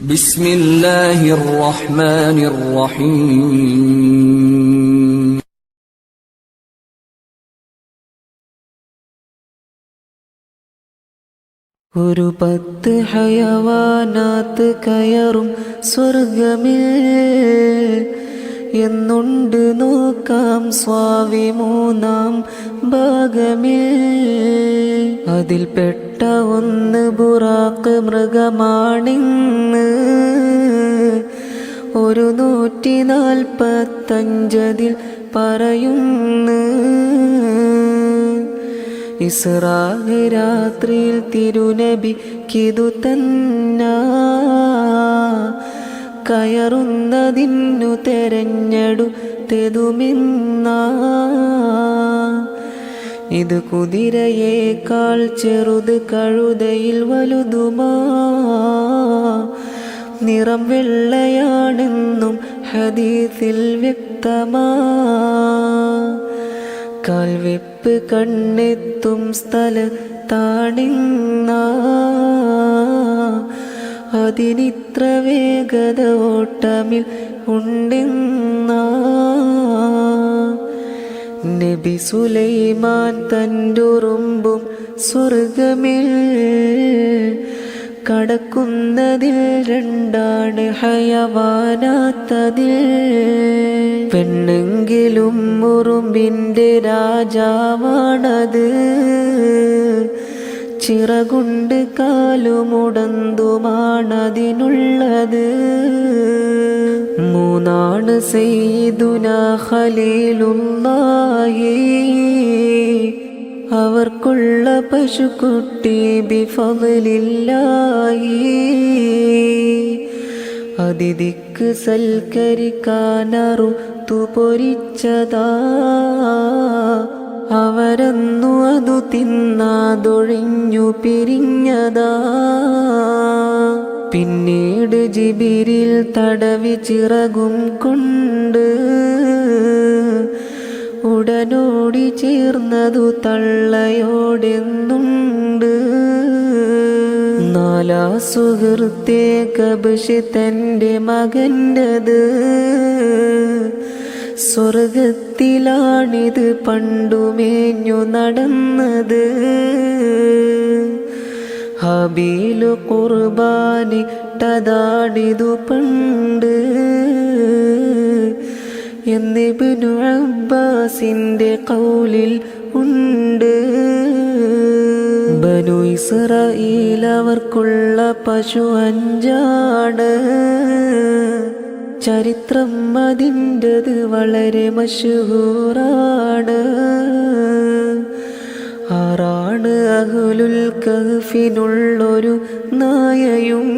ബിസ്മില്ലാഹിർ റഹ്മാനിർ റഹീം ഒരു പത്ത് ഹയവാനാത്ത് കയറും സ്വർഗമേ. എന്നുണ്ട് നോക്കാം സ്വാമി മൂന്നാം ഭാഗമിൽ അതിൽപ്പെട്ട അതിൽപ്പെട്ട ഒന്ന് ബുറാക്ക് മൃഗമാണിന്ന്. ഒരു നൂറ്റി നാൽപ്പത്തഞ്ചതിൽ പറയുന്നു. ഇസ്രാഹ് രാത്രിയിൽ തിരുനബി കിതു തന്ന. കയറുന്നതിന്നു തെരഞ്ഞെടുത്തെതുമെന്ന. ഇത് കുതിരയേക്കാൾ ചെറുത് കഴുതയിൽ വലുതുമാ. നിറം വെള്ളയാണെന്നും ഹദീസിൽ വ്യക്തമാ. കാൽവെപ്പ് കണ്ണെത്തും സ്ഥലത്താണിന്ന. അതിനിത്ര വേഗത ഓട്ടമിൽ ഉണ്ടെന്ന. നബി സുലൈമാൻ തന്റുറുമ്പും സ്വർഗമിൽ കടക്കുന്നതിൽ രണ്ടാണ് ഹയവാനാത്തതിൽ. പെണ്ണെങ്കിലും ഉറുമ്പിന്റെ രാജാവാണത്. ചിറകുണ്ട് കാലുമുടന്തുമാണതിനുള്ളത്. മൂന്നാണ് സെയ്തുന അവർക്കുള്ള പശുക്കുട്ടി ബിഫലില്ലായി അതിഥിക്ക് സൽക്കരിക്കാനറുത്തു പൊരിച്ചതാ. അവരന്നു അതു തിന്നാതൊഴിഞ്ഞു പിരിഞ്ഞതാ. പിന്നീട് ജിബിരിൽ തടവി ചിറകും കൊണ്ട് ഉടനോടി ചേർന്നതു തള്ളയോടെന്നുണ്ട്. നാലാ സുഹൃത്തെ കബിഷ് തന്റെ മകന്റെത്. സ്വർഗത്തിലാണിത് പണ്ടുമേഞ്ഞു നടന്നത്. ഹബീലു കുർബാനിട്ടതാണിതു പണ്ട്. എന്നിബിനു അബ്ബാസിന്റെ കൗലിൽ ഉണ്ട്. ബനു ഇസ്രായേൽ അവർക്കുള്ള പശു അഞ്ചാണ്. ചരിത്രം അതിന്റെത് വളരെ മഷൂറാണ് ആറാണ് അഹുലുൽ കഹ്ഫിനുള്ളൊരു നായയും.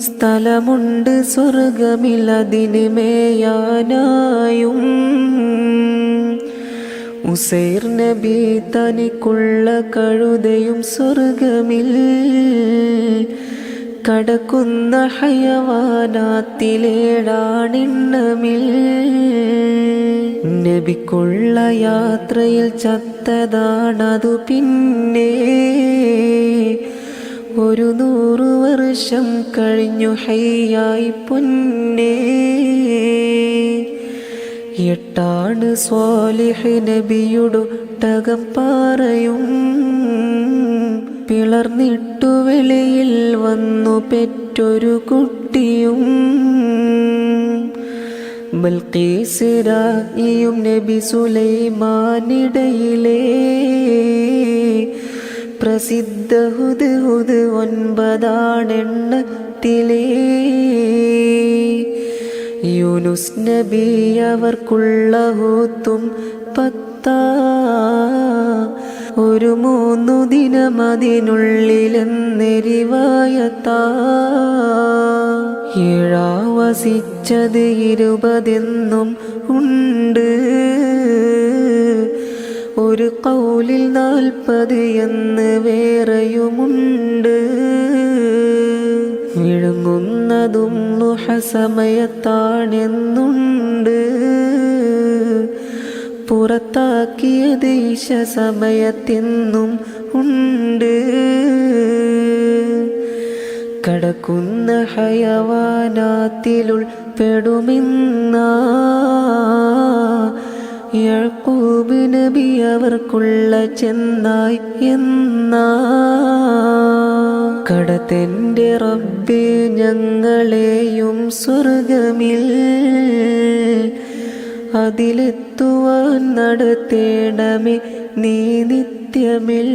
സ്ഥലമുണ്ട് സ്വർഗമിൽ അതിന് മേയാനായും. ഉസൈർ നബി തനിക്കുള്ള കഴുതയും സ്വർഗമിൽ കടക്കുന്ന ഹയവാനാത്തിലേടാണിണ്ണമിൽ നബിക്കുള്ള യാത്രയിൽ ചത്തതാണതു പിന്നെ. ഒരു നൂറു വർഷം കഴിഞ്ഞു ഹയ്യായി പൊന്നേ. എട്ടാണ് സ്വാലിഹ് നബിയുടൊട്ടകം പാറയും. പിളർന്നിട്ടു വെളിയിൽ വന്നു പെറ്റൊരു കുട്ടിയും. ബൽക്കീസ് രാജ്ഞിയും നബി സുലൈമാനിടയിലേ. പ്രസിദ്ധ ഹുദ് ഹുദ് ഒൻപതാണെണ്ണത്തിലേ. യൂനുസ് നബി അവർക്കുള്ള ഹൂത്തും പത്താ ഒരു മൂന്നു ദിനം അതിനുള്ളിലെന്നെരിവായത്താ. ഏഴാ വസിച്ചത് ഇരുപതെന്നും ഉണ്ട്. ഒരു കൗലിൽ നാൽപ്പത് എന്ന് വേറെയുമുണ്ട്. വിഴുങ്ങുന്നതും നുഹസമയത്താണെന്നുണ്ട് പുറത്താക്കിയത് ദേശസമയത്തെന്നും ഉണ്ട്. കടക്കുന്ന ഹയവാനാത്തിലുൾ ഹയവാനാത്തിലുൾപ്പെടുമെന്ന യഴക്കൂബ് അവർക്കുള്ള ചെന്നായി എന്ന. കടത്തെന്റെ റബ്ബേ ഞങ്ങളെയും സ്വർഗമിൽ അതിലെത്തുവാൻ നടത്തേണമേ നീ നിത്യമിൽ